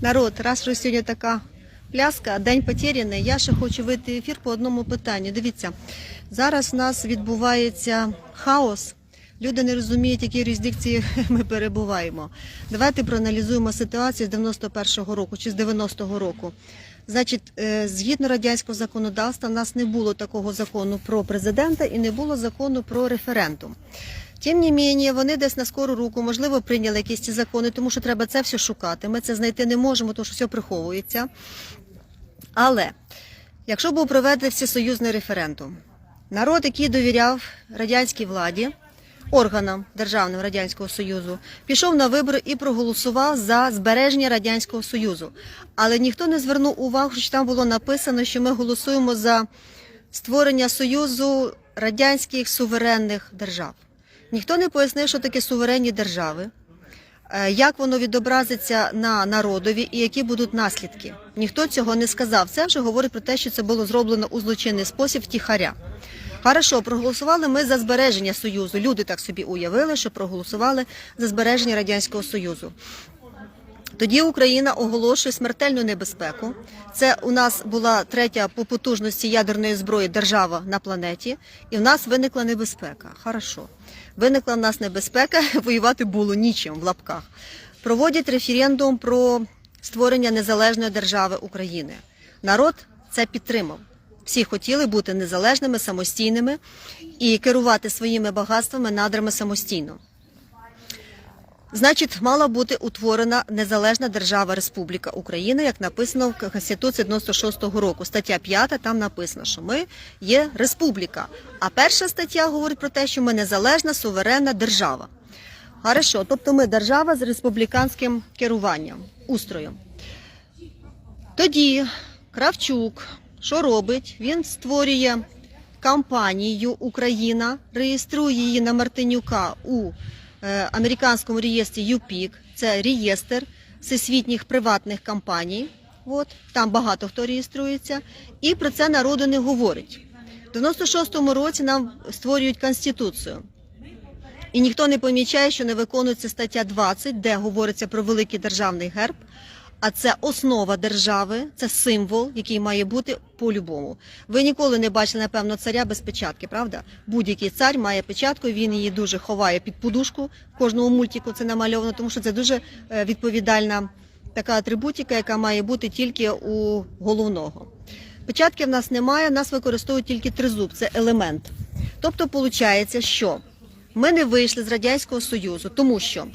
Народ, раз вже сьогодні така пляска, день потеряний, я ще хочу вийти в ефір по одному питанню. Дивіться, зараз у нас відбувається хаос. Люди не розуміють, які юрисдикції ми перебуваємо. Давайте проаналізуємо ситуацію з 91-го року чи з 90-го року. Значить, е, згідно радянського законодавства, в нас не було такого закону про президента і не було закону про референдум. Тим не менше, вони десь на скору руку, можливо, прийняли якісь ці закони, тому що треба це все шукати. Ми це знайти не можемо, тому що все приховується. Але якщо був проведений всесоюзний референдум, народ, який довіряв радянській владі, органам Державним Радянського Союзу, пішов на вибори і проголосував за збереження Радянського Союзу. Але ніхто не звернув увагу, що там було написано, що ми голосуємо за створення Союзу радянських суверенних держав. Ніхто не пояснив, що таке суверенні держави, е, як воно відобразиться на народові і які будуть наслідки. Ніхто цього не сказав. Це вже говорить про те, що це було зроблено у злочинний спосіб втіхаря. Хорошо, проголосували ми за збереження Союзу. Люди так собі уявили, що проголосували за збереження Радянського Союзу. Тоді Україна оголошує смертельну небезпеку. Це у нас була третя по потужності ядерної зброї держава на планеті, і в нас виникла небезпека. Хорошо. Виникла в нас небезпека, воювати було нічим в лапках. Проводять референдум про створення незалежної держави України. Народ це підтримав. Всі хотіли бути незалежними, самостійними і керувати своїми багатствами, надрами самостійно. Значить, мала бути утворена незалежна держава Республіка Україна, як написано в Конституції 96-го року. Стаття 5, там написано, що ми є республіка. А перша стаття говорить про те, що ми незалежна суверенна держава. Хорошо, тобто ми держава з республіканським керуванням, устроєм. Тоді Кравчук, що робить? Він створює компанію Україна, реєструє її на Мартинюка у американському реєстрі UPIC. Це реєстр всесвітніх приватних компаній. От, там багато хто реєструється, і про це народу не говорить. В 96-му році нам створюють конституцію. І ніхто не помічає, що не виконується стаття 20, де говориться про великий державний герб. А це основа держави, це символ, який має бути по-любому. Ви ніколи не бачили, напевно, царя без печатки, правда? Будь-який цар має печатку, він її дуже ховає під подушку. В кожному мультику це намальовано, тому що це дуже е, відповідальна така атрибутика, яка має бути тільки у головного. Печатки в нас немає, нас використовують тільки тризуб, це елемент. Тобто, виходить, що ми не вийшли з Радянського Союзу, тому що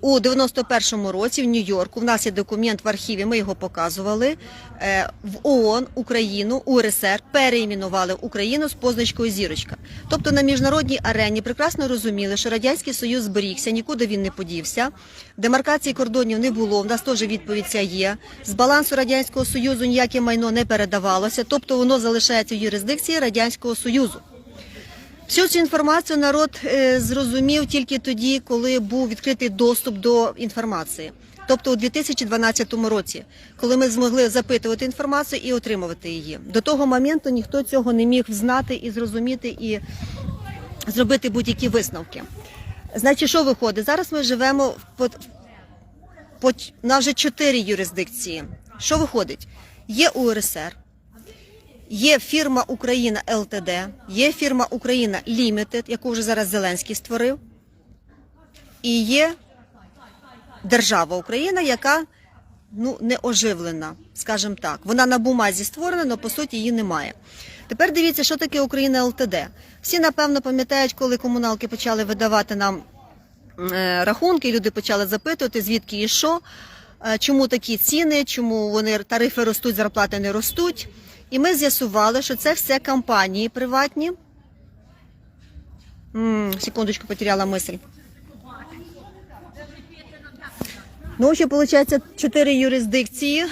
у 91-му році в Нью-Йорку в нас є документ в архіві, ми його показували. е, В ООН Україну, УРСР переіменували Україну з позначкою зірочка. Тобто на міжнародній арені прекрасно розуміли, що радянський союз зберігся, нікуди він не подівся. Демаркації кордонів не було. В нас теж відповідь ця є. З балансу радянського союзу ніяке майно не передавалося, тобто воно залишається в юрисдикції радянського союзу. Всю цю інформацію народ е, зрозумів тільки тоді, коли був відкритий доступ до інформації. Тобто у 2012 році, коли ми змогли запитувати інформацію і отримувати її. До того моменту ніхто цього не міг знати і зрозуміти і зробити будь-які висновки. Значить, що виходить? Зараз ми живемо в по, на вже чотири юрисдикції. Що виходить? Є УРСР, Є фірма Україна ЛТД, є фірма Україна Лімітед, яку вже зараз Зеленський створив, і є держава Україна, яка ну, не оживлена, скажімо так. Вона на бумазі створена, але по суті її немає. Тепер дивіться, що таке Україна ЛТД. Всі, напевно, пам'ятають, коли комуналки почали видавати нам е, рахунки, люди почали запитувати, звідки і що, е, чому такі ціни, чому вони тарифи ростуть, зарплати не ростуть. І ми з'ясували, що це все компанії приватні. М, секундочку, потеряла мисль. Ну, ще виходить чотири юрисдикції.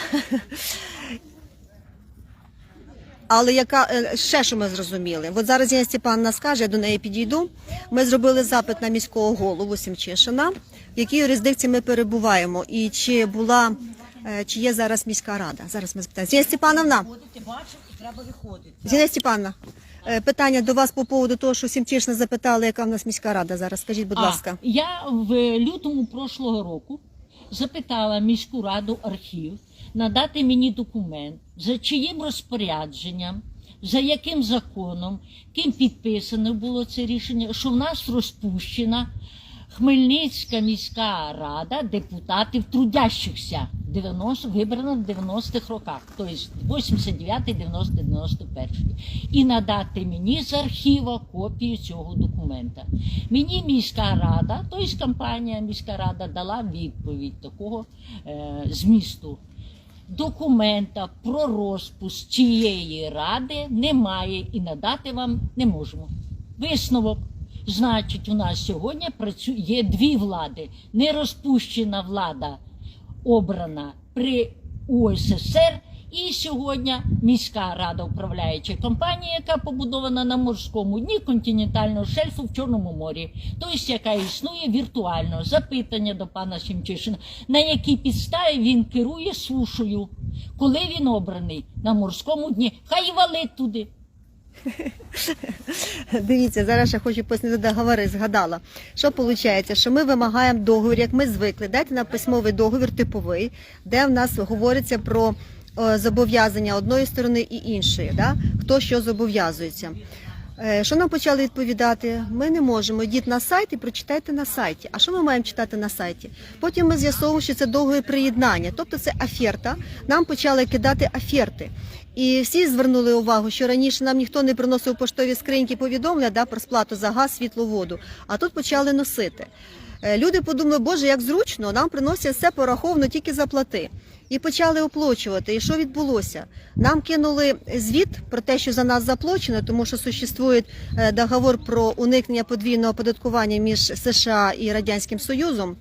Але яка е, ще що ми зрозуміли? От зараз Яна Степанна скаже, я до неї підійду. Ми зробили запит на міського голову Сімчишина, в якій юрисдикції ми перебуваємо, і чи була чи є зараз міська рада. Зараз ми запитаємо. Зіна Степановна, бачив і треба виходити. Зіна Степановна, е, питання до вас по поводу того, що Сімчишина запитали, яка в нас міська рада зараз. Скажіть, будь ласка. Я в лютому прошлого року запитала міську раду архів надати мені документ, за чиїм розпорядженням, за яким законом, ким підписано було це рішення, що в нас розпущена Хмельницька міська рада депутатів трудящихся 90, вибрана в 90-х роках, тобто 89, 90, 91. І надати мені з архіва копію цього документа. Мені міська рада, тобто компанія міська рада дала відповідь такого е, змісту. Документа про розпуск цієї ради немає і надати вам не можемо. Висновок. Значить, у нас сьогодні працює дві влади. Не розпущена влада обрана при УССР. І сьогодні міська рада управляюча компанія, яка побудована на морському дні континентального шельфу в Чорному морі, тобто яка існує віртуально. Запитання до пана Сімчишина, на якій підставі він керує сушою, коли він обраний на морському дні, хай валить туди. Дивіться, зараз я хочу пояснити договори, згадала. Що виходить? Що ми вимагаємо договір, як ми звикли. Дайте нам письмовий договір типовий, де в нас говориться про е, зобов'язання одної сторони і іншої, да? хто що зобов'язується. Е, Що нам почали відповідати? Ми не можемо. Йдіть на сайт і прочитайте на сайті. А що ми маємо читати на сайті? Потім ми з'ясовуємо, що це договір приєднання, тобто це аферта. Нам почали кидати аферти. І всі звернули увагу, що раніше нам ніхто не приносив поштові скриньки повідомлення да, про сплату за газ, світло, воду. А тут почали носити. Е, Люди подумали, боже, як зручно, нам приносять все пораховано тільки заплати. І почали оплачувати. І що відбулося? Нам кинули звіт про те, що за нас заплачено, тому що существує е, договор про уникнення подвійного оподаткування між США і Радянським Союзом.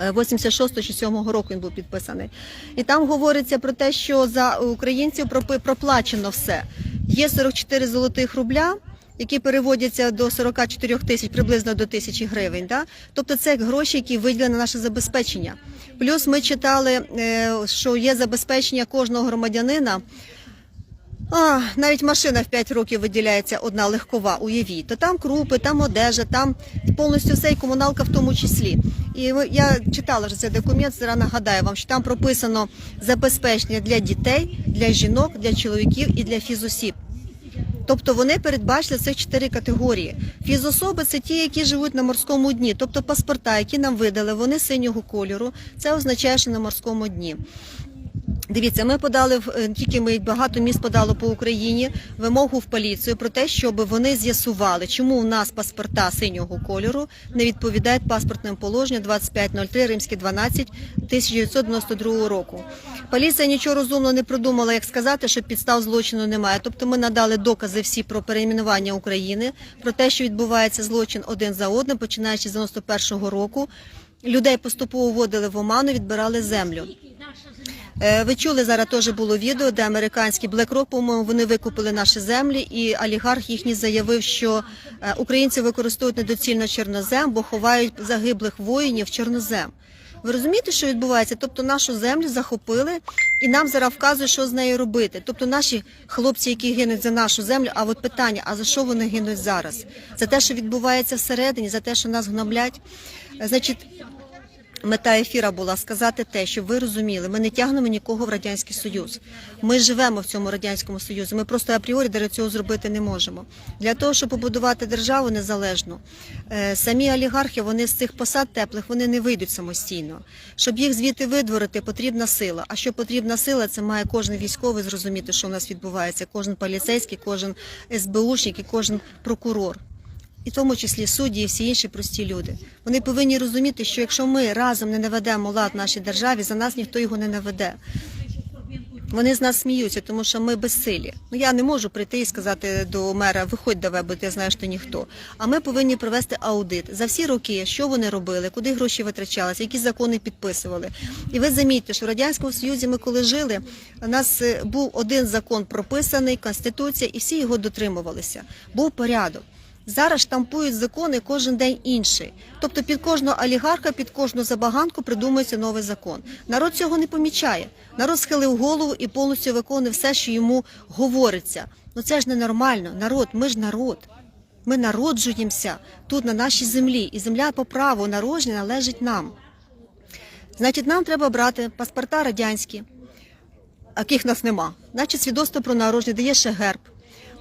Е, 86 чи 7 року він був підписаний. І там говориться про те, що за українців проплачено все. Є 44 золотих рубля, які переводяться до 44 тисяч, приблизно до тисячі гривень. Да? Тобто це гроші, які виділені на наше забезпечення. Плюс ми читали, е, що є забезпечення кожного громадянина. А, навіть машина в 5 років виділяється одна легкова, уявіть. То там крупи, там одежа, там повністю все і комуналка в тому числі. І я читала вже цей документ, зараз нагадаю вам, що там прописано забезпечення для дітей, для жінок, для чоловіків і для фізосіб. Тобто вони передбачили цих чотири категорії. Фізособи це ті, які живуть на морському дні, тобто паспорта, які нам видали, вони синього кольору. Це означає, що на морському дні. Дивіться, ми подали е, тільки ми багато міст подало по Україні вимогу в поліцію про те, щоб вони з'ясували, чому у нас паспорта синього кольору не відповідають паспортним положенню 2503 римське 12 1992 року. Поліція нічого розумного не придумала, як сказати, що підстав злочину немає. Тобто ми надали докази всі про перейменування України, про те, що відбувається злочин один за одним, починаючи з 91 року. Людей поступово вводили в оману, відбирали землю. Е, Ви чули зараз теж було відео, де американський BlackRock, по-моєму, вони викупили наші землі, і олігарх їхній заявив, що е, українці використовують недоцільно чорнозем, бо ховають загиблих воїнів чорнозем. Ви розумієте, що відбувається? Тобто нашу землю захопили і нам зараз вказують, що з нею робити. Тобто наші хлопці, які гинуть за нашу землю, а от питання, а за що вони гинуть зараз? За те, що відбувається всередині, за те, що нас гноблять. Е, Значить, Мета ефіра була сказати те, щоб ви розуміли, ми не тягнемо нікого в радянський союз. Ми живемо в цьому радянському союзі. Ми просто апріорі для цього зробити не можемо. Для того, щоб побудувати державу незалежну, е, самі олігархи вони з цих посад теплих вони не вийдуть самостійно. Щоб їх звідти видворити, потрібна сила. А що потрібна сила, це має кожен військовий зрозуміти, що у нас відбувається. Кожен поліцейський, кожен СБУшник і кожен прокурор і в тому числі судді і всі інші прості люди. Вони повинні розуміти, що якщо ми разом не наведемо лад в нашій державі, за нас ніхто його не наведе. Вони з нас сміються, тому що ми безсилі. Ну я не можу прийти і сказати до мера, виходь давай, бо ти знаєш, що ніхто. А ми повинні провести аудит за всі роки, що вони робили, куди гроші витрачалися, які закони підписували. І ви замітьте, що в радянському союзі ми коли жили, у нас е, був один закон прописаний, конституція, і всі його дотримувалися. Був порядок. Зараз штампують закони кожен день інший. Тобто під кожного олігарха, під кожну забаганку придумується новий закон. Народ цього не помічає. Народ схилив голову і повністю виконує все, що йому говориться. Ну це ж ненормально. Народ, ми ж народ. Ми народжуємося тут на нашій землі, і земля по праву народження належить нам. Значить, нам треба брати паспорта радянські, яких нас нема, значить свідоцтво про народження, де є ще герб.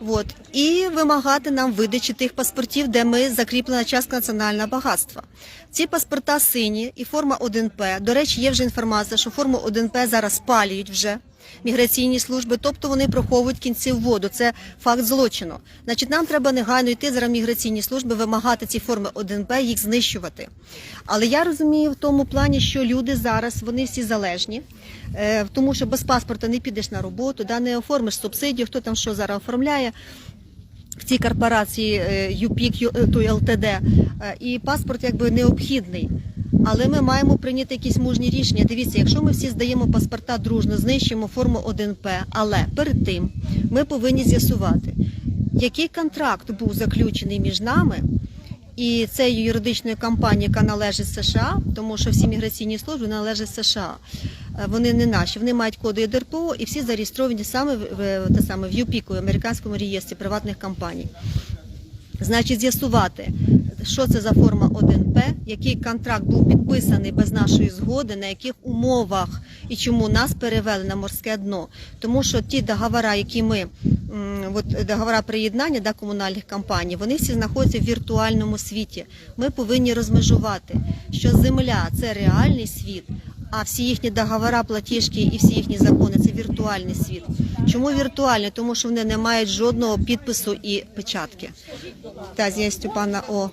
От. І вимагати нам видачі тих паспортів, де ми закріплена частка національного багатства. Ці паспорта сині і форма 1П. До речі, є вже інформація, що форму 1П зараз спалюють вже міграційні служби, тобто вони приховують кінці в воду. Це факт злочину. Значить, нам треба негайно йти зараз міграційні служби, вимагати ці форми 1П, їх знищувати. Але я розумію в тому плані, що люди зараз вони всі залежні, е, тому що без паспорта не підеш на роботу, да, не оформиш субсидію, хто там що зараз оформляє. В цій корпорації е, ЮПІК, е, той ЛТД, і паспорт якби необхідний. Але ми маємо прийняти якісь мужні рішення. Дивіться, якщо ми всі здаємо паспорта дружно, знищимо форму 1П, але перед тим ми повинні з'ясувати, який контракт був заключений між нами і цією юридичною компанією, яка належить США, тому що всі міграційні служби належать США. Е, Вони не наші, вони мають коди ЄДРПО і всі зареєстровані саме в, те саме в ЮПІКу, американському реєстрі приватних компаній. Значить, з'ясувати, що це за форма 1П, який контракт був підписаний без нашої згоди, на яких умовах і чому нас перевели на морське дно. Тому що ті договори, які ми от договора приєднання да, комунальних компаній, вони всі знаходяться в віртуальному світі. Ми повинні розмежувати, що земля це реальний світ. А всі їхні договори, платіжки і всі їхні закони це віртуальний світ. Чому віртуальний? Тому що вони не мають жодного підпису і печатки. Та зі Степана О.